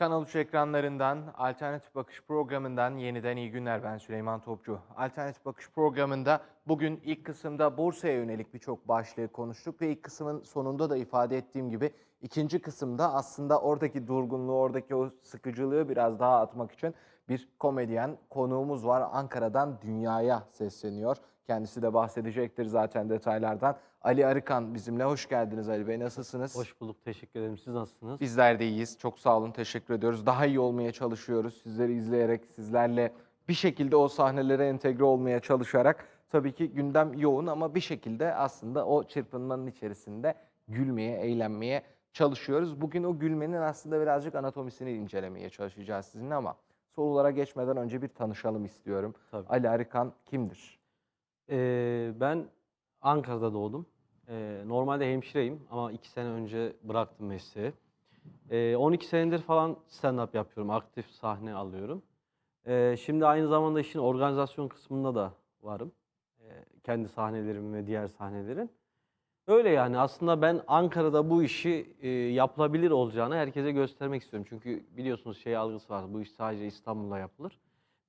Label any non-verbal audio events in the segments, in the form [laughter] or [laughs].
Kanal 3 ekranlarından Alternatif Bakış programından yeniden iyi günler ben Süleyman Topçu. Alternatif Bakış programında bugün ilk kısımda borsaya yönelik birçok başlığı konuştuk ve ilk kısmın sonunda da ifade ettiğim gibi ikinci kısımda aslında oradaki durgunluğu, oradaki o sıkıcılığı biraz daha atmak için bir komedyen konuğumuz var. Ankara'dan dünyaya sesleniyor. Kendisi de bahsedecektir zaten detaylardan. Ali Arıkan bizimle. Hoş geldiniz Ali Bey. Nasılsınız? Hoş bulduk, teşekkür ederim. Siz nasılsınız? Bizler de iyiyiz. Çok sağ olun. Teşekkür ediyoruz. Daha iyi olmaya çalışıyoruz. Sizleri izleyerek, sizlerle bir şekilde o sahnelere entegre olmaya çalışarak. Tabii ki gündem yoğun ama bir şekilde aslında o çırpınmanın içerisinde gülmeye, eğlenmeye çalışıyoruz. Bugün o gülmenin aslında birazcık anatomisini incelemeye çalışacağız sizinle ama sorulara geçmeden önce bir tanışalım istiyorum. Tabii. Ali Arıkan kimdir? Ee, ben Ankara'da doğdum. Ee, normalde hemşireyim ama iki sene önce bıraktım mesleği. Ee, 12 senedir falan stand-up yapıyorum, aktif sahne alıyorum. Ee, şimdi aynı zamanda işin organizasyon kısmında da varım. Ee, kendi sahnelerim ve diğer sahnelerin. Öyle yani aslında ben Ankara'da bu işi e, yapılabilir olacağını herkese göstermek istiyorum. Çünkü biliyorsunuz şey algısı var, bu iş sadece İstanbul'da yapılır.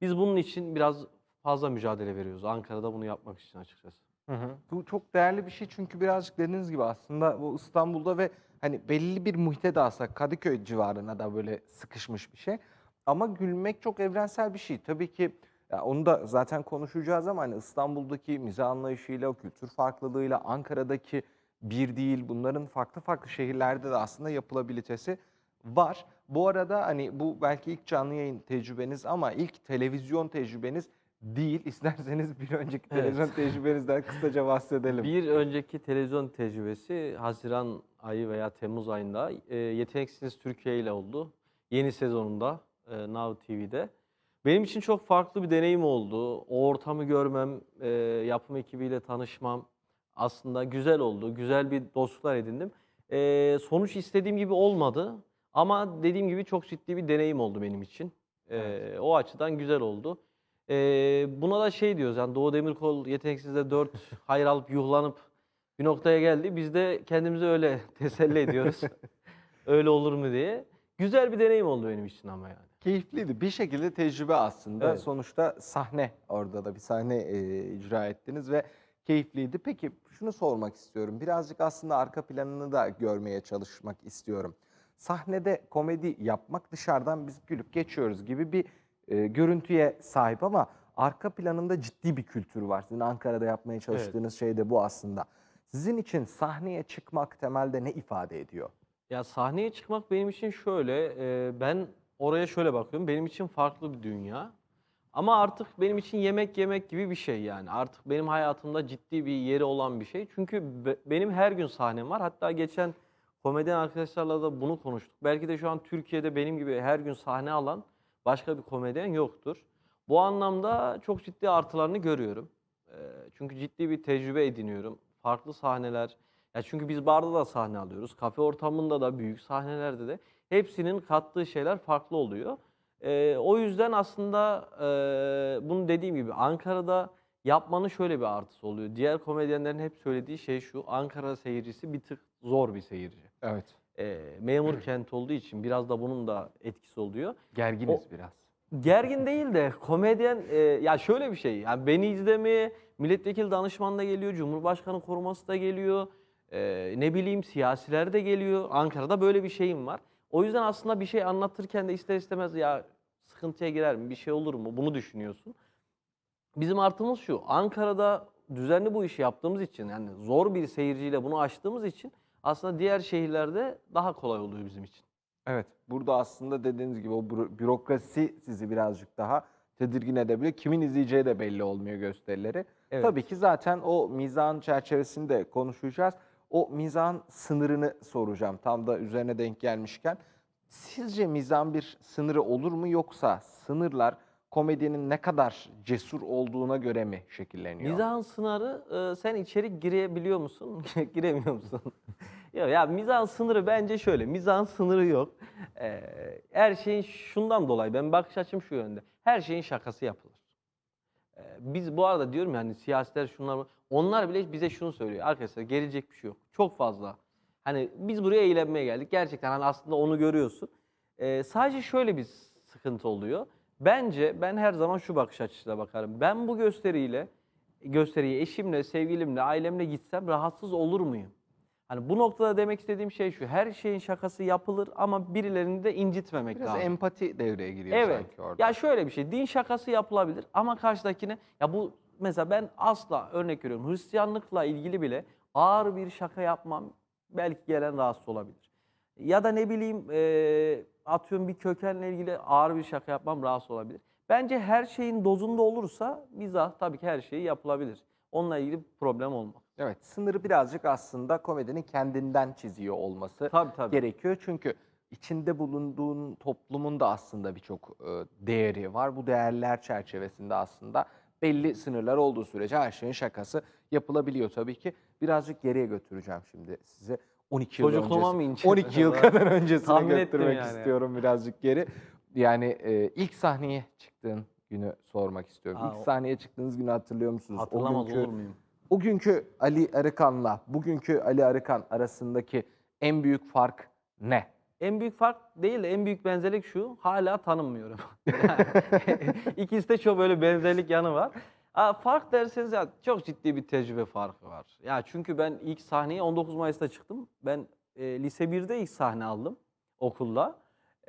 Biz bunun için biraz fazla mücadele veriyoruz. Ankara'da bunu yapmak için açıkçası. Hı hı. Bu çok değerli bir şey çünkü birazcık dediğiniz gibi aslında bu İstanbul'da ve hani belli bir muhite de aslında Kadıköy civarına da böyle sıkışmış bir şey. Ama gülmek çok evrensel bir şey. Tabii ki ya onu da zaten konuşacağız ama hani İstanbul'daki mizah anlayışıyla, o kültür farklılığıyla, Ankara'daki bir değil bunların farklı farklı şehirlerde de aslında yapılabilitesi var. Bu arada hani bu belki ilk canlı yayın tecrübeniz ama ilk televizyon tecrübeniz değil. İsterseniz bir önceki Evet. televizyon tecrübenizden kısaca bahsedelim. Bir önceki televizyon tecrübesi Haziran ayı veya Temmuz ayında e, Yeteneksiniz Türkiye ile oldu. Yeni sezonunda e, Now TV'de. Benim için çok farklı bir deneyim oldu. O ortamı görmem, e, yapım ekibiyle tanışmam aslında güzel oldu. Güzel bir dostluklar edindim. E, sonuç istediğim gibi olmadı ama dediğim gibi çok ciddi bir deneyim oldu benim için. E, Evet. O açıdan güzel oldu. Ee, buna da şey diyoruz yani Doğu Demirkol yeteneksizde 4 [laughs] hayır alıp yuhlanıp bir noktaya geldi. Biz de kendimizi öyle [laughs] teselli ediyoruz. [laughs] öyle olur mu diye. Güzel bir deneyim oldu benim için ama yani. Keyifliydi. Bir şekilde tecrübe aslında. Evet. Sonuçta sahne orada da bir sahne e, icra ettiniz ve keyifliydi. Peki şunu sormak istiyorum. Birazcık aslında arka planını da görmeye çalışmak istiyorum. Sahnede komedi yapmak dışarıdan biz gülüp geçiyoruz gibi bir e, görüntüye sahip ama arka planında ciddi bir kültür var. Sizin Ankara'da yapmaya çalıştığınız şey de bu aslında. Sizin için sahneye çıkmak temelde ne ifade ediyor? Ya sahneye çıkmak benim için şöyle, e, ben oraya şöyle bakıyorum. Benim için farklı bir dünya. Ama artık benim için yemek yemek gibi bir şey yani. Artık benim hayatımda ciddi bir yeri olan bir şey. Çünkü be- benim her gün sahnem var. Hatta geçen komedyen arkadaşlarla da bunu konuştuk. Belki de şu an Türkiye'de benim gibi her gün sahne alan başka bir komedyen yoktur. Bu anlamda çok ciddi artılarını görüyorum. E, çünkü ciddi bir tecrübe ediniyorum. Farklı sahneler, ya çünkü biz barda da sahne alıyoruz. Kafe ortamında da, büyük sahnelerde de hepsinin kattığı şeyler farklı oluyor. Ee, o yüzden aslında e, bunu dediğim gibi Ankara'da yapmanın şöyle bir artısı oluyor. Diğer komedyenlerin hep söylediği şey şu. Ankara seyircisi bir tık zor bir seyirci. Evet. Ee, memur kent olduğu için biraz da bunun da etkisi oluyor. Gerginiz biraz. Gergin değil de komedyen e, ya şöyle bir şey. Yani beni izlemeye milletvekili danışman da geliyor, cumhurbaşkanı koruması da geliyor. e, ne bileyim siyasiler de geliyor. Ankara'da böyle bir şeyim var. O yüzden aslında bir şey anlatırken de ister istemez ya sıkıntıya girer mi, bir şey olur mu bunu düşünüyorsun. Bizim artımız şu. Ankara'da düzenli bu işi yaptığımız için yani zor bir seyirciyle bunu aştığımız için aslında diğer şehirlerde daha kolay oluyor bizim için. Evet, burada aslında dediğiniz gibi o büro- bürokrasi sizi birazcık daha tedirgin edebiliyor. Kimin izleyeceği de belli olmuyor gösterileri. Evet. Tabii ki zaten o mizahın çerçevesinde konuşacağız. O mizahın sınırını soracağım tam da üzerine denk gelmişken. Sizce mizahın bir sınırı olur mu yoksa sınırlar komedinin ne kadar cesur olduğuna göre mi şekilleniyor? Mizahın sınırı e, sen içeri girebiliyor musun? [laughs] Giremiyor musun? Yok ya mizahın sınırı bence şöyle. Mizahın sınırı yok. E, her şeyin şundan dolayı ben bakış açım şu yönde. Her şeyin şakası yapılır. E, biz bu arada diyorum yani siyasiler şunlar onlar bile bize şunu söylüyor. Arkadaşlar gelecek bir şey yok. Çok fazla. Hani biz buraya eğlenmeye geldik. Gerçekten hani aslında onu görüyorsun. Ee, sadece şöyle bir sıkıntı oluyor. Bence ben her zaman şu bakış açısıyla bakarım. Ben bu gösteriyle, gösteriye eşimle, sevgilimle, ailemle gitsem rahatsız olur muyum? Hani bu noktada demek istediğim şey şu. Her şeyin şakası yapılır ama birilerini de incitmemek Biraz lazım. empati devreye giriyor Evet. sanki orada. Ya şöyle bir şey. Din şakası yapılabilir ama karşıdakine ya bu mesela ben asla örnek veriyorum Hristiyanlıkla ilgili bile ağır bir şaka yapmam belki gelen rahatsız olabilir. Ya da ne bileyim e, atıyorum bir kökenle ilgili ağır bir şaka yapmam rahatsız olabilir. Bence her şeyin dozunda olursa mizah tabii ki her şeyi yapılabilir. Onunla ilgili problem olmaz. Evet, sınırı birazcık aslında komedinin kendinden çiziyor olması Tabii tabii. gerekiyor. Çünkü içinde bulunduğun toplumun da aslında birçok e, değeri var. Bu değerler çerçevesinde aslında belli sınırlar olduğu sürece her şeyin şakası yapılabiliyor tabii ki. Birazcık geriye götüreceğim şimdi size. 12 yıl Çocukluğuma öncesi- mı ineceğim 12 yıl kadar öncesine Tahmin götürmek yani. istiyorum birazcık geri. Yani e, ilk sahneye çıktığın günü sormak istiyorum. Aa, ilk sahneye çıktığınız günü hatırlıyor musunuz? O Hatırlamaz günkü- olur muyum? O günkü Ali Arıkan'la bugünkü Ali Arıkan arasındaki en büyük fark ne? En büyük fark değil de en büyük benzerlik şu. Hala tanınmıyorum. [laughs] [laughs] İkisi de çok böyle benzerlik yanı var. Aa, fark derseniz ya çok ciddi bir tecrübe farkı var. Ya çünkü ben ilk sahneye 19 Mayıs'ta çıktım. Ben e, lise 1'de ilk sahne aldım okulda.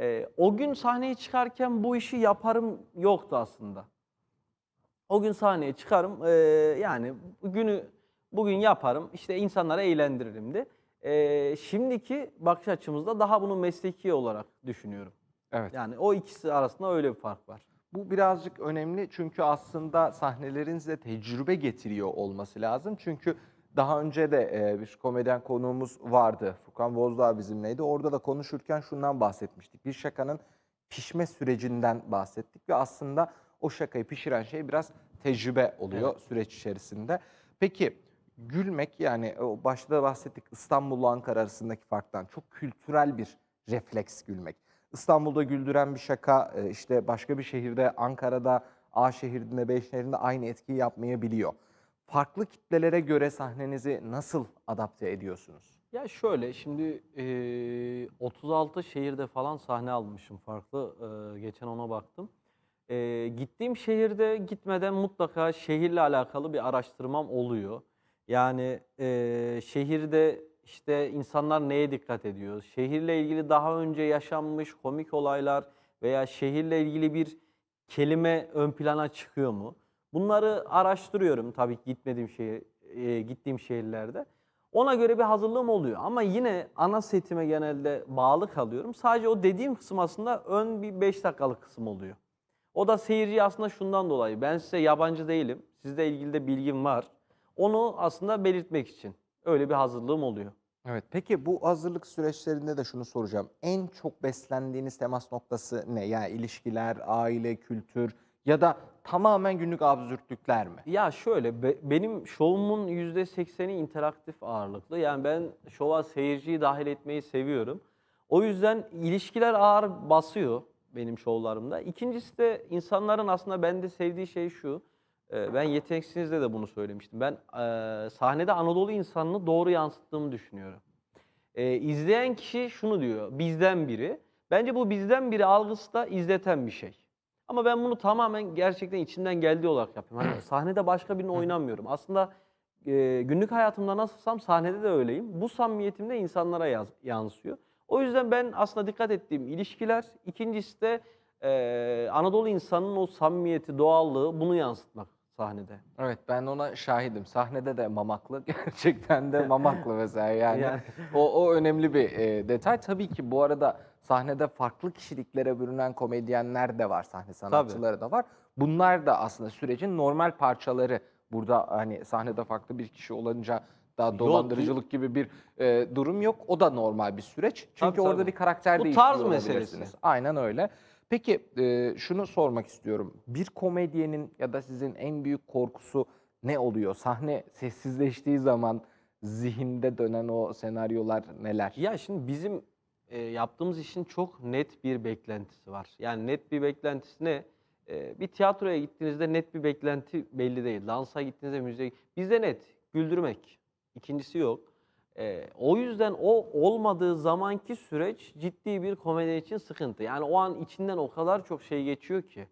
E, o gün sahneye çıkarken bu işi yaparım yoktu aslında. O gün sahneye çıkarım e, yani günü bugün yaparım işte insanları eğlendiririmdi. E, şimdiki bakış açımızda daha bunu mesleki olarak düşünüyorum. Evet. Yani o ikisi arasında öyle bir fark var. Bu birazcık önemli çünkü aslında sahnelerin size tecrübe getiriyor olması lazım. Çünkü daha önce de e, bir komedyen konuğumuz vardı. Furkan Bozdağ bizimleydi. Orada da konuşurken şundan bahsetmiştik. Bir şakanın pişme sürecinden bahsettik ve aslında o şakayı pişiren şey biraz tecrübe oluyor süreç içerisinde. Peki gülmek yani o başta da bahsettik İstanbul'la Ankara arasındaki farktan çok kültürel bir refleks gülmek. İstanbul'da güldüren bir şaka e, işte başka bir şehirde Ankara'da A şehrinde B şehrinde aynı etkiyi yapmayabiliyor. Farklı kitlelere göre sahnenizi nasıl adapte ediyorsunuz? Ya şöyle şimdi eee, 36 şehirde falan sahne almışım farklı. Eee, geçen ona baktım. Eee, gittiğim şehirde gitmeden mutlaka şehirle alakalı bir araştırmam oluyor. Yani eee, şehirde işte insanlar neye dikkat ediyor? Şehirle ilgili daha önce yaşanmış komik olaylar veya şehirle ilgili bir kelime ön plana çıkıyor mu? Bunları araştırıyorum tabii ki gitmediğim şehir, eee, gittiğim şehirlerde. Ona göre bir hazırlığım oluyor ama yine ana setime genelde bağlı kalıyorum. Sadece o dediğim kısım aslında ön bir 5 dakikalık kısım oluyor. O da seyirci aslında şundan dolayı. Ben size yabancı değilim. Sizle ilgili de bilgim var. Onu aslında belirtmek için öyle bir hazırlığım oluyor. Evet. Peki bu hazırlık süreçlerinde de şunu soracağım. En çok beslendiğiniz temas noktası ne? Yani ilişkiler, aile, kültür ya da tamamen günlük absürtlükler mi? Ya şöyle be- benim şovumun %80'i interaktif ağırlıklı. Yani ben şova seyirciyi dahil etmeyi seviyorum. O yüzden ilişkiler ağır basıyor benim şovlarımda. İkincisi de insanların aslında bende sevdiği şey şu. e, Ben yeteneksizde de bunu söylemiştim. Ben e, sahnede Anadolu insanını doğru yansıttığımı düşünüyorum. E, izleyen kişi şunu diyor, bizden biri. Bence bu bizden biri algısı da izleten bir şey. Ama ben bunu tamamen gerçekten içimden geldiği olarak yapıyorum. Hani [clears throat] sahnede başka birini oynamıyorum. Aslında e, günlük hayatımda nasılsam sahnede de öyleyim. Bu samimiyetim de insanlara yaz- yansıyor. O yüzden ben aslında dikkat ettiğim ilişkiler, ikincisi de e, Anadolu insanının o samimiyeti, doğallığı bunu yansıtmak sahnede. Evet ben ona şahidim. Sahnede de mamaklı. [laughs] Gerçekten de mamaklı mesela yani. Yani. O, o önemli bir e, detay. Tabii ki bu arada sahnede farklı kişiliklere bürünen komedyenler de var. Sahne sanatçıları da var. Bunlar da aslında sürecin normal parçaları. Burada hani sahnede farklı bir kişi olunca Yok, dolandırıcılık gibi bir e, durum yok. O da normal bir süreç. Çünkü Tabii, orada tabii. bir karakter Bu değişikliği tarz meselesi. Aynen öyle. Peki e, şunu sormak istiyorum. Bir komedyenin ya da sizin en büyük korkusu ne oluyor? Sahne sessizleştiği zaman zihinde dönen o senaryolar neler? Ya şimdi bizim e, yaptığımız işin çok net bir beklentisi var. Yani net bir beklentisi ne? E, bir tiyatroya gittiğinizde net bir beklenti belli değil. Dansa gittiğinizde müziğe... Bizde net, güldürmek. İkincisi yok. E, o yüzden o olmadığı zamanki süreç ciddi bir komedi için sıkıntı. Yani o an içinden o kadar çok şey geçiyor ki.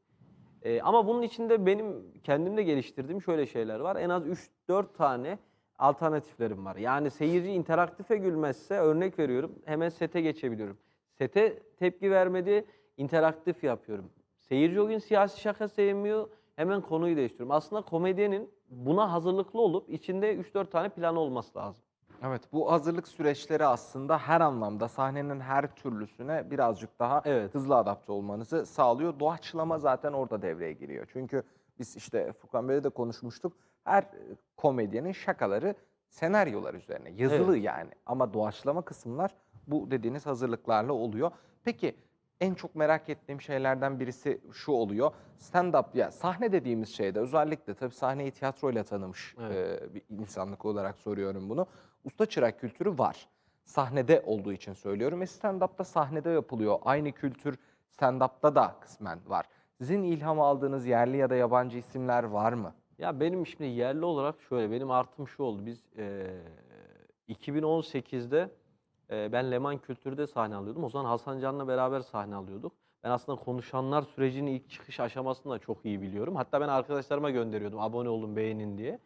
E, ama bunun içinde benim kendimde geliştirdiğim şöyle şeyler var. En az 3-4 tane alternatiflerim var. Yani seyirci interaktife gülmezse örnek veriyorum hemen sete geçebiliyorum. Sete tepki vermedi, interaktif yapıyorum. Seyirci o gün siyasi şaka sevmiyor, hemen konuyu değiştiriyorum. Aslında komedyenin buna hazırlıklı olup içinde 3-4 tane planı olması lazım. Evet, bu hazırlık süreçleri aslında her anlamda sahnenin her türlüsüne birazcık daha Evet. hızlı adapte olmanızı sağlıyor. Doğaçlama zaten orada devreye giriyor. Çünkü biz işte Furkan Bey'le de konuşmuştuk. Her e, komedyenin şakaları senaryolar üzerine, yazılı Evet. yani. Ama doğaçlama kısımlar bu dediğiniz hazırlıklarla oluyor. Peki en çok merak ettiğim şeylerden birisi şu oluyor. Stand-up ya sahne dediğimiz şeyde özellikle tabii sahneyi tiyatroyla tanımış Evet. e, bir insanlık olarak soruyorum bunu. Usta çırak kültürü var. Sahnede olduğu için söylüyorum. E stand-up'ta sahnede yapılıyor. Aynı kültür stand-up'ta da kısmen var. Sizin ilham aldığınız yerli ya da yabancı isimler var mı? Ya benim şimdi yerli olarak şöyle, benim artım şu oldu. Biz eee 2018'de ben Leman Kültür'de sahne alıyordum. O zaman Hasan Can'la beraber sahne alıyorduk. Ben aslında konuşanlar sürecinin ilk çıkış aşamasını da çok iyi biliyorum. Hatta ben arkadaşlarıma gönderiyordum abone olun beğenin diye.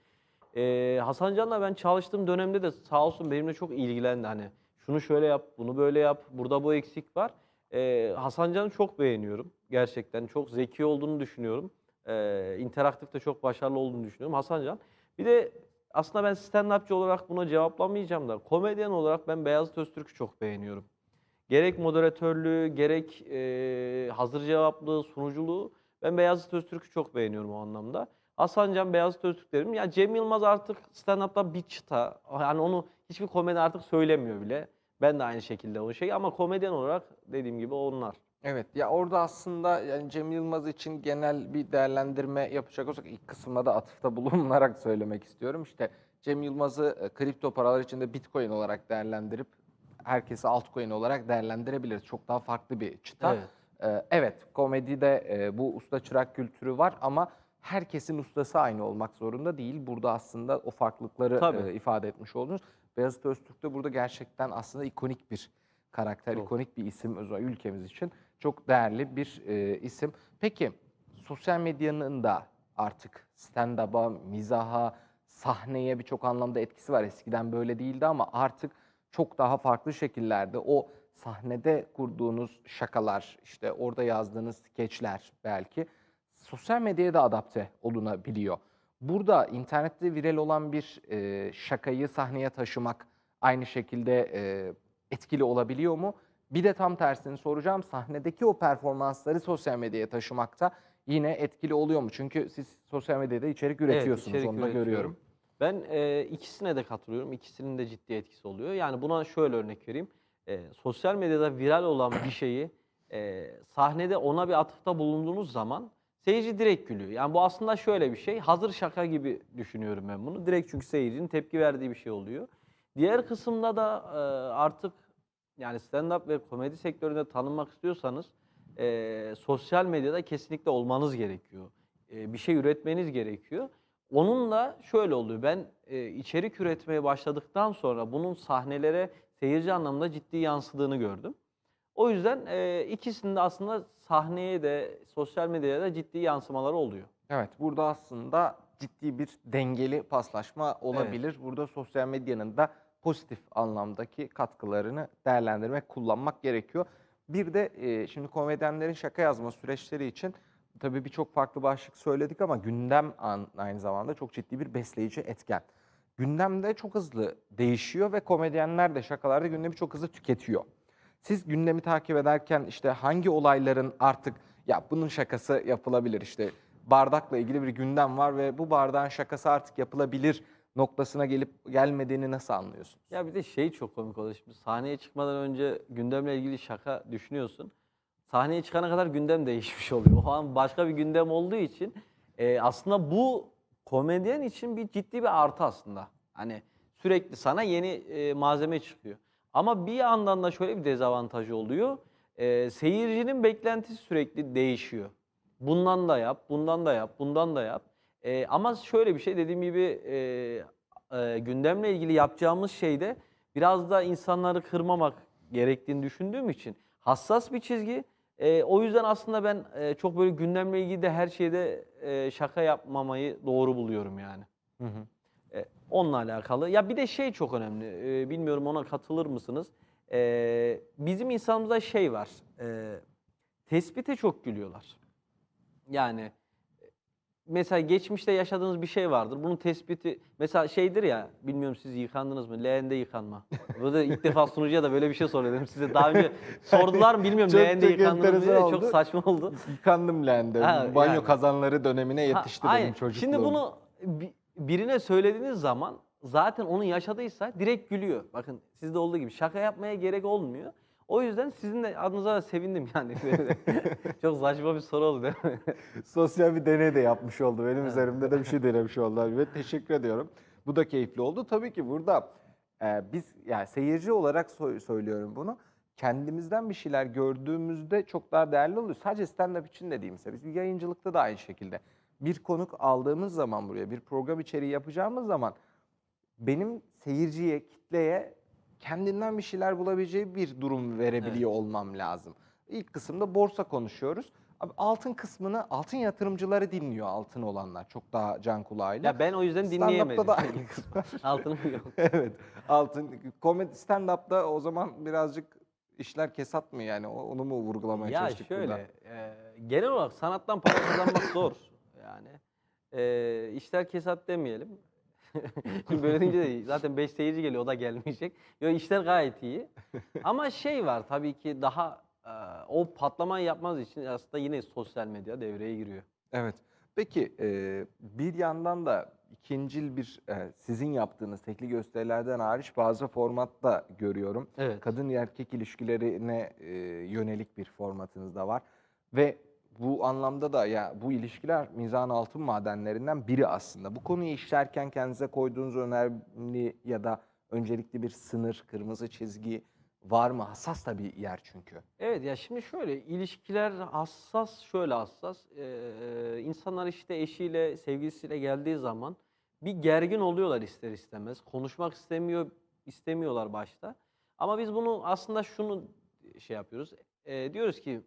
Eee Hasan Can'la ben çalıştığım dönemde de sağ olsun benimle çok ilgilendi. Hani şunu şöyle yap, bunu böyle yap, burada bu eksik var. Eee Hasan Can'ı çok beğeniyorum. Gerçekten çok zeki olduğunu düşünüyorum. Eee interaktif de çok başarılı olduğunu düşünüyorum Hasan Can. Bir de aslında ben stand-upçı olarak buna cevaplamayacağım da komedyen olarak ben Beyazıt Öztürk'ü çok beğeniyorum. Gerek moderatörlüğü, gerek eee, hazır cevaplı sunuculuğu ben Beyazıt Öztürk'ü çok beğeniyorum o anlamda. Hasan Can, Beyazıt Öztürk derim. Ya Cem Yılmaz artık stand-up'ta bir çıta. Yani onu hiçbir komedi artık söylemiyor bile. Ben de aynı şekilde o şey ama komedyen olarak dediğim gibi onlar. Evet ya orada aslında yani Cem Yılmaz için genel bir değerlendirme yapacak olsak ilk kısımda da atıfta [laughs] bulunarak söylemek istiyorum. İşte Cem Yılmaz'ı e, kripto paralar içinde Bitcoin olarak değerlendirip herkesi altcoin olarak değerlendirebiliriz. Çok daha farklı bir çıta. Evet. Ee, evet komedide e, bu usta çırak kültürü var ama herkesin ustası aynı olmak zorunda değil. Burada aslında o farklılıkları Tabii. e, ifade etmiş oldunuz. Beyazıt Öztürk de burada gerçekten aslında ikonik bir karakter, ikonik bir isim özellikle ülkemiz için çok değerli bir e, isim. Peki sosyal medyanın da artık stand-up'a, mizaha, sahneye birçok anlamda etkisi var. Eskiden böyle değildi ama artık çok daha farklı şekillerde o sahnede kurduğunuz şakalar, işte orada yazdığınız skeçler belki sosyal medyaya da adapte olunabiliyor. Burada internette viral olan bir e, şakayı sahneye taşımak aynı şekilde e, etkili olabiliyor mu? Bir de tam tersini soracağım. Sahnedeki o performansları sosyal medyaya taşımakta yine etkili oluyor mu? Çünkü siz sosyal medyada içerik üretiyorsunuz, içerik onu da üretiyorum. görüyorum. Ben e, ikisine de katılıyorum. İkisinin de ciddi etkisi oluyor. Yani buna şöyle örnek vereyim. E, sosyal medyada viral olan bir şeyi e, sahnede ona bir atıfta bulunduğunuz zaman seyirci direkt gülüyor. Yani bu aslında şöyle bir şey. Hazır şaka gibi düşünüyorum ben bunu. Direkt çünkü seyircinin tepki verdiği bir şey oluyor. Diğer kısımda da e, artık yani stand-up ve komedi sektöründe tanınmak istiyorsanız e, sosyal medyada kesinlikle olmanız gerekiyor. E, bir şey üretmeniz gerekiyor. Onunla şöyle oluyor. Ben e, içerik üretmeye başladıktan sonra bunun sahnelere seyirci anlamda ciddi yansıdığını gördüm. O yüzden e, ikisinin de aslında sahneye de sosyal medyaya da ciddi yansımaları oluyor. Evet, burada aslında ciddi bir dengeli paslaşma olabilir. Burada sosyal medyanın da pozitif anlamdaki katkılarını değerlendirmek, kullanmak gerekiyor. Bir de e, şimdi komedyenlerin şaka yazma süreçleri için tabii birçok farklı başlık söyledik ama gündem aynı zamanda çok ciddi bir besleyici etken. Gündem de çok hızlı değişiyor ve komedyenler de şakalarda gündemi çok hızlı tüketiyor. Siz gündemi takip ederken işte hangi olayların artık ya bunun şakası yapılabilir işte bardakla ilgili bir gündem var ve bu bardağın şakası artık yapılabilir noktasına gelip gelmediğini nasıl anlıyorsunuz? Ya bir de şey çok komik oluyor. Şimdi sahneye çıkmadan önce gündemle ilgili şaka düşünüyorsun. Sahneye çıkana kadar gündem [laughs] değişmiş oluyor. O an başka bir gündem olduğu için e, aslında bu komedyen için bir ciddi bir artı aslında. Hani sürekli sana yeni e, malzeme çıkıyor. Ama bir yandan da şöyle bir dezavantajı oluyor. E, seyircinin beklentisi sürekli değişiyor. Bundan da yap, bundan da yap, bundan da yap. E, ama şöyle bir şey dediğim gibi e, e, gündemle ilgili yapacağımız şeyde biraz da insanları kırmamak gerektiğini düşündüğüm için hassas bir çizgi. E, o yüzden aslında ben e, çok böyle gündemle ilgili de her şeyde e, şaka yapmamayı doğru buluyorum yani. Hı hı. E, onunla alakalı. Ya bir de şey çok önemli. e, bilmiyorum ona katılır mısınız? E, bizim insanımızda şey var. E, tespite çok gülüyorlar. Yani mesela geçmişte yaşadığınız bir şey vardır. Bunun tespiti mesela şeydir ya bilmiyorum siz yıkandınız mı? Leğende yıkanma. Burada ilk defa sunucuya da böyle bir şey soruyorum size. Daha önce [laughs] sordular mı bilmiyorum Çok- leğende çok yıkandınız diye. Çok saçma oldu. Yıkandım leğende. Ha, Banyo yani. kazanları dönemine Ha, yetişti aynen. benim çocukluğum. Şimdi bunu bi- birine söylediğiniz zaman zaten onun yaşadıysa direkt gülüyor. Bakın sizde olduğu gibi şaka yapmaya gerek olmuyor. O yüzden sizin de adınıza da sevindim yani. [laughs] [laughs] Çok saçma bir soru oldu değil mi? Sosyal bir deney de yapmış oldu. Benim üzerimde de bir şey denemiş oldular. Ve teşekkür ediyorum. Bu da keyifli oldu. Tabii ki burada e, biz yani seyirci olarak so- söylüyorum bunu. Kendimizden bir şeyler gördüğümüzde çok daha değerli oluyor. Sadece stand-up için de değil mesela. Biz yayıncılıkta da aynı şekilde. Bir konuk aldığımız zaman buraya bir program içeriği yapacağımız zaman benim seyirciye, kitleye kendinden bir şeyler bulabileceği bir durum verebiliyor olmam lazım. İlk kısımda borsa konuşuyoruz. Abi altın kısmını altın yatırımcıları dinliyor altın olanlar çok daha can kulağıyla. Ya ben o yüzden Stand-up'ta dinleyemedim. da aynısı var. [laughs] Altınım yok. [laughs] evet. Altın komedi stand-up'ta o zaman birazcık işler kesat mı yani onu mu vurgulamaya Ya çalıştık şöyle, burada? e, genel olarak sanattan para kazanmak zor. Yani e, işler kesat demeyelim. Şimdi [laughs] böyle deyince de zaten 5 seyirci geliyor o da gelmeyecek. Yo işler gayet iyi. [laughs] Ama şey var tabii ki daha e, o patlamayı yapmaz için aslında yine sosyal medya devreye giriyor. Evet. Peki e, bir yandan da ikincil bir e, sizin yaptığınız tekli gösterilerden hariç bazı formatta görüyorum. Evet. Kadın erkek ilişkilerine e, yönelik bir formatınız da var. Ve bu anlamda da ya bu ilişkiler mizan altın madenlerinden biri aslında. Bu konuyu işlerken kendinize koyduğunuz önemli ya da öncelikli bir sınır, kırmızı çizgi var mı? Hassas da bir yer çünkü. Evet ya şimdi şöyle ilişkiler hassas şöyle hassas Ee, insanlar işte eşiyle sevgilisiyle geldiği zaman bir gergin oluyorlar ister istemez konuşmak istemiyor istemiyorlar başta ama biz bunu aslında şunu şey yapıyoruz Ee, diyoruz ki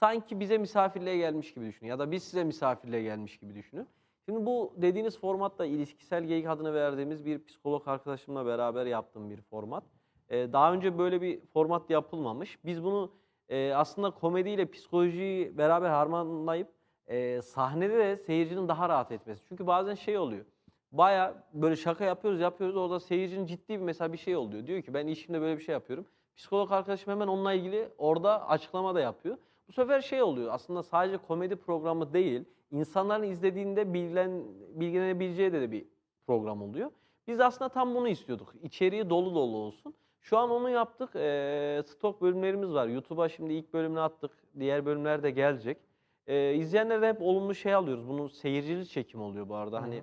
sanki bize misafirliğe gelmiş gibi düşünün ya da biz size misafirliğe gelmiş gibi düşünün. Şimdi bu dediğiniz format da ilişkisel geyik adını verdiğimiz bir psikolog arkadaşımla beraber yaptığım bir format. Ee, daha önce böyle bir format yapılmamış. Biz bunu e, aslında komediyle psikolojiyi beraber harmanlayıp e, sahnede de seyircinin daha rahat etmesi. Çünkü bazen şey oluyor. Baya böyle şaka yapıyoruz yapıyoruz orada seyircinin ciddi bir mesela bir şey oluyor. Diyor ki ben işimde böyle bir şey yapıyorum. Psikolog arkadaşım hemen onunla ilgili orada açıklama da yapıyor. Bu sefer şey oluyor aslında sadece komedi programı değil, insanların izlediğinde bilgilen, bilgilenebileceği de, de bir program oluyor. Biz aslında tam bunu istiyorduk. İçeriği dolu dolu olsun. Şu an onu yaptık. Ee, stok bölümlerimiz var. YouTube'a şimdi ilk bölümünü attık. Diğer bölümler de gelecek. Ee, izleyenlerden hep olumlu şey alıyoruz. Bunun seyircili çekim oluyor bu arada. Hani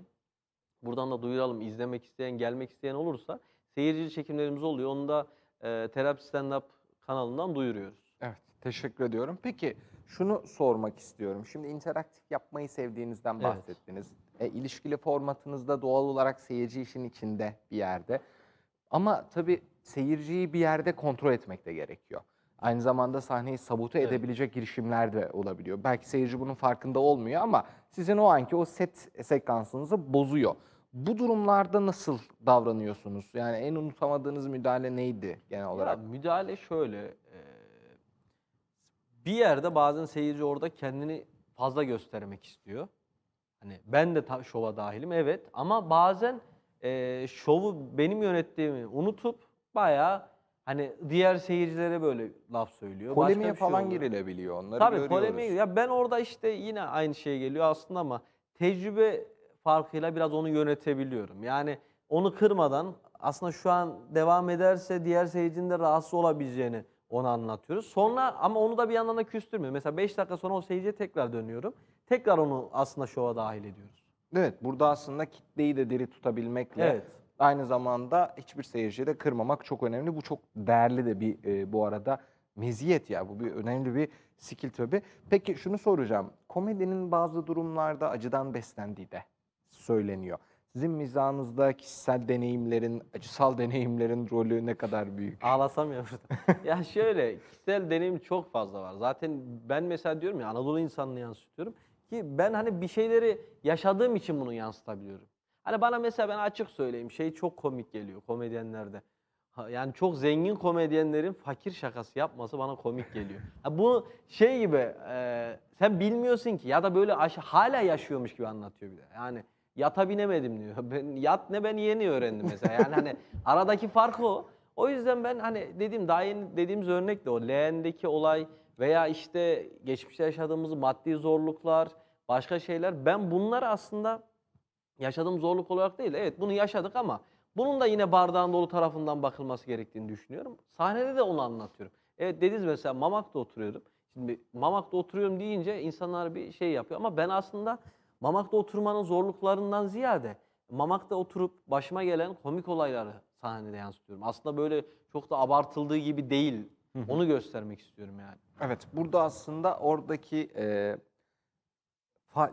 buradan da duyuralım. İzlemek isteyen, gelmek isteyen olursa seyircili çekimlerimiz oluyor. Onu da e, Terapi Stand Up kanalından duyuruyoruz. Evet, teşekkür ediyorum. Peki şunu sormak istiyorum. Şimdi interaktif yapmayı sevdiğinizden Evet. bahsettiniz. E, ilişkili formatınızda doğal olarak seyirci işin içinde bir yerde. Ama tabii seyirciyi bir yerde kontrol etmek de gerekiyor. Aynı zamanda sahneyi sabote Evet. edebilecek girişimler de olabiliyor. Belki seyirci bunun farkında olmuyor ama sizin o anki o set sekansınızı bozuyor. Bu durumlarda nasıl davranıyorsunuz? Yani en unutamadığınız müdahale neydi genel olarak? Ya müdahale şöyle. e, bir yerde bazen seyirci orada kendini fazla göstermek istiyor. Hani ben de ta- şova dahilim evet ama bazen e, şovu benim yönettiğimi unutup bayağı hani diğer seyircilere böyle laf söylüyor. Başka Polemiğe bir şey falan oluyor. girilebiliyor. Onları Tabii görüyoruz. polemiğe ya ben orada işte yine aynı şey geliyor aslında ama tecrübe farkıyla biraz onu yönetebiliyorum. Yani onu kırmadan aslında şu an devam ederse diğer seyircinin de rahatsız olabileceğini ona anlatıyoruz. Sonra ama onu da bir yandan da küstürmüyor. Mesela 5 dakika sonra o seyirciye tekrar dönüyorum. Tekrar onu aslında şova dahil ediyoruz. Evet, burada aslında kitleyi de diri tutabilmekle Evet. aynı zamanda hiçbir seyirciyi de kırmamak çok önemli. Bu çok değerli de bir e, bu arada meziyet ya. Bu bir önemli bir skill tabii. Peki şunu soracağım. Komedinin bazı durumlarda acıdan beslendiği de söyleniyor. Sizin mizahınızda kişisel deneyimlerin, acısal deneyimlerin rolü ne kadar büyük? Ağlasam ya burada. ya şöyle kişisel deneyim çok fazla var. Zaten ben mesela diyorum ya Anadolu insanını yansıtıyorum ki ben hani bir şeyleri yaşadığım için bunu yansıtabiliyorum. Hani bana mesela ben açık söyleyeyim şey çok komik geliyor komedyenlerde. Yani çok zengin komedyenlerin fakir şakası yapması bana komik geliyor. Ha, bu şey gibi e, sen bilmiyorsun ki ya da böyle hala yaşıyormuş gibi anlatıyor bir de. Yani yata binemedim diyor. [laughs] Ben yat ne ben yeni öğrendim mesela. Yani hani aradaki fark o. O yüzden ben hani dediğim daha yeni dediğimiz örnek de o leğendeki olay veya işte geçmişte yaşadığımız maddi zorluklar, başka şeyler. Ben bunları aslında yaşadığım zorluk olarak değil. Evet bunu yaşadık ama bunun da yine bardağın dolu tarafından bakılması gerektiğini düşünüyorum. Sahnede de onu anlatıyorum. Evet dediniz mesela Mamak'ta oturuyorum. Şimdi Mamak'ta oturuyorum deyince insanlar bir şey yapıyor ama ben aslında Mamak'ta oturmanın zorluklarından ziyade Mamak'ta oturup başıma gelen komik olayları sahnede yansıtıyorum. Aslında böyle çok da abartıldığı gibi değil. Onu göstermek istiyorum yani. Evet, burada aslında oradaki e,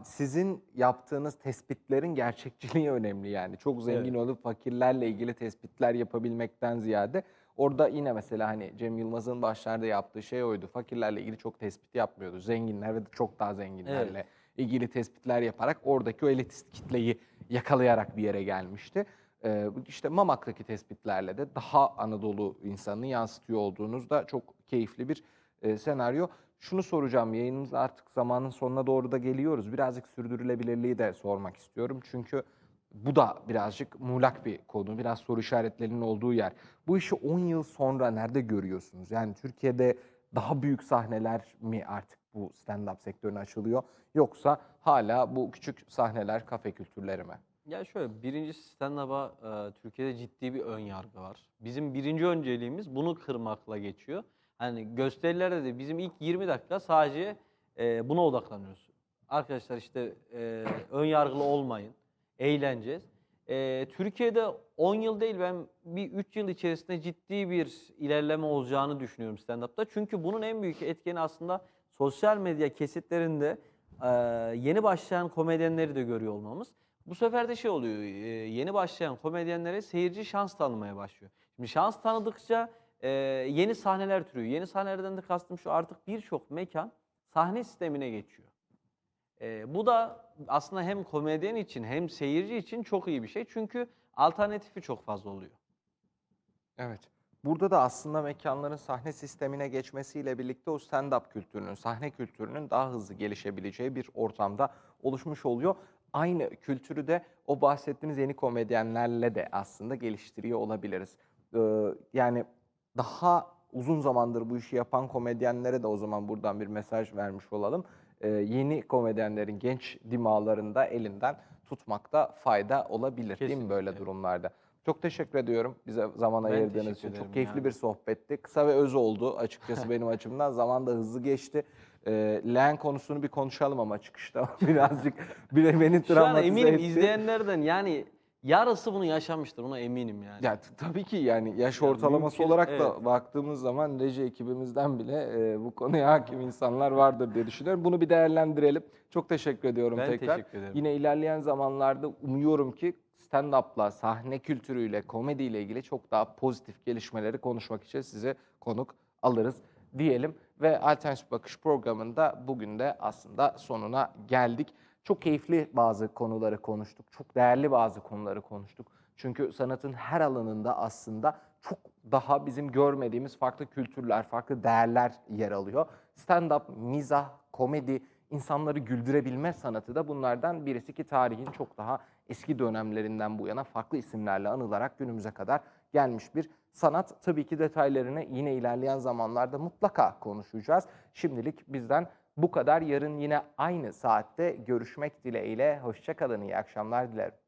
sizin yaptığınız tespitlerin gerçekçiliği önemli yani. Çok zengin Evet. olup fakirlerle ilgili tespitler yapabilmekten ziyade orada yine mesela hani Cem Yılmaz'ın başlarda yaptığı şey oydu. Fakirlerle ilgili çok tespit yapmıyordu. Zenginler ve çok daha zenginlerle ilgili tespitler yaparak oradaki o elitist kitleyi yakalayarak bir yere gelmişti. Ee, işte Mamak'taki tespitlerle de daha Anadolu insanını yansıtıyor olduğunuz da çok keyifli bir e, senaryo. Şunu soracağım, yayınımız artık zamanın sonuna doğru da geliyoruz. Birazcık sürdürülebilirliği de sormak istiyorum. Çünkü bu da birazcık muğlak bir konu, biraz soru işaretlerinin olduğu yer. Bu işi 10 yıl sonra nerede görüyorsunuz? Yani Türkiye'de daha büyük sahneler mi artık bu stand-up sektörüne açılıyor? Yoksa hala bu küçük sahneler, kafe kültürleri mi? Ya şöyle birincisi stand-up'a e, Türkiye'de ciddi bir ön yargı var. Bizim birinci önceliğimiz bunu kırmakla geçiyor. Hani gösterilerde de bizim ilk 20 dakika sadece e, buna odaklanıyoruz. Arkadaşlar işte e, ön yargılı olmayın, eğleneceğiz. E, Türkiye'de 10 yıl değil ben bir 3 yıl içerisinde ciddi bir ilerleme olacağını düşünüyorum stand-up'ta. Çünkü bunun en büyük etkeni aslında sosyal medya kesitlerinde e, yeni başlayan komedyenleri de görüyor olmamız. Bu sefer de şey oluyor, e, yeni başlayan komedyenlere seyirci şans tanımaya başlıyor. Şimdi şans tanıdıkça e, yeni sahneler türüyor. Yeni sahnelerden de kastım şu artık birçok mekan sahne sistemine geçiyor. E, bu da aslında hem komedyen için hem seyirci için çok iyi bir şey. Çünkü alternatifi çok fazla oluyor. Evet. Burada da aslında mekanların sahne sistemine geçmesiyle birlikte o stand-up kültürünün, sahne kültürünün daha hızlı gelişebileceği bir ortamda oluşmuş oluyor. Aynı kültürü de o bahsettiğiniz yeni komedyenlerle de aslında geliştiriyor olabiliriz. Ee, yani daha uzun zamandır bu işi yapan komedyenlere de o zaman buradan bir mesaj vermiş olalım. Ee, yeni komedyenlerin genç dimağlarında elinden tutmakta fayda olabilir değil mi Kesinlikle, böyle durumlarda? Çok teşekkür ediyorum bize zaman Ben ayırdığınız için. Çok keyifli yani. bir sohbetti. Kısa ve öz oldu açıkçası [laughs] benim açımdan. Zaman da hızlı geçti. Ee, leğen konusunu bir konuşalım ama çıkışta [laughs] birazcık bile beni Şu an travmatize eminim etti. izleyenlerden yani yarısı bunu yaşamıştır. Ona eminim yani. Ya t- tabii ki yani yaş Ya ortalaması mümkün, olarak da evet. baktığımız zaman reji ekibimizden bile e, bu konuya hakim insanlar vardır diye düşünüyorum. Bunu bir değerlendirelim. Çok teşekkür ediyorum Ben tekrar. teşekkür ederim. Yine ilerleyen zamanlarda umuyorum ki stand-up'la, sahne kültürüyle, komediyle ilgili çok daha pozitif gelişmeleri konuşmak için size konuk alırız diyelim. Ve Alternatif Bakış programında bugün de aslında sonuna geldik. Çok keyifli bazı konuları konuştuk. Çok değerli bazı konuları konuştuk. Çünkü sanatın her alanında aslında çok daha bizim görmediğimiz farklı kültürler, farklı değerler yer alıyor. Stand-up, mizah, komedi, insanları güldürebilme sanatı da bunlardan birisi ki tarihin çok daha eski dönemlerinden bu yana farklı isimlerle anılarak günümüze kadar gelmiş bir sanat. Tabii ki detaylarını yine ilerleyen zamanlarda mutlaka konuşacağız. Şimdilik bizden bu kadar. Yarın yine aynı saatte görüşmek dileğiyle. Hoşçakalın, iyi akşamlar dilerim.